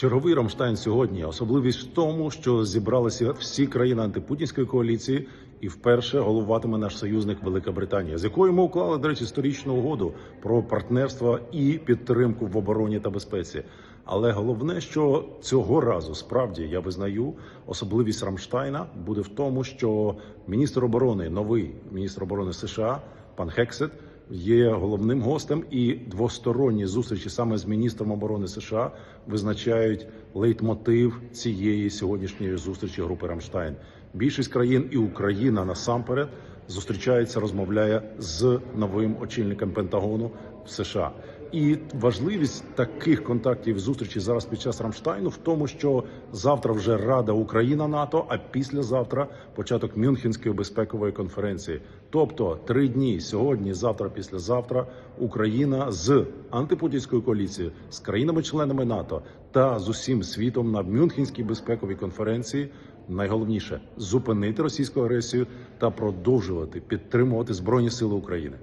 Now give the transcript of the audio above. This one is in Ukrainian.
Черговий Рамштайн сьогодні. Особливість в тому, що зібралися всі країни антипутінської коаліції, і вперше головуватиме наш союзник Велика Британія, з якою ми уклали, до речі, історичну угоду про партнерство і підтримку в обороні та безпеці. Але головне, що цього разу справді я визнаю особливість Рамштайна буде в тому, що міністр оборони, новий міністр оборони США, пан Хексет, є головним гостем, і двосторонні зустрічі саме з міністром оборони США визначають лейтмотив цієї сьогоднішньої зустрічі групи Рамштайн. Більшість країн і Україна насамперед зустрічається, розмовляє з новим очільником Пентагону в США. І важливість таких контактів і зустрічей зараз під час Рамштайну в тому, що завтра вже Рада Україна НАТО, а післязавтра початок Мюнхенської безпекової конференції. Тобто три дні сьогодні, завтра, післязавтра Україна з антипутінською коаліцією, з країнами-членами НАТО та з усім світом на Мюнхенській безпековій конференції. Найголовніше зупинити російську агресію та продовжувати підтримувати збройні сили України.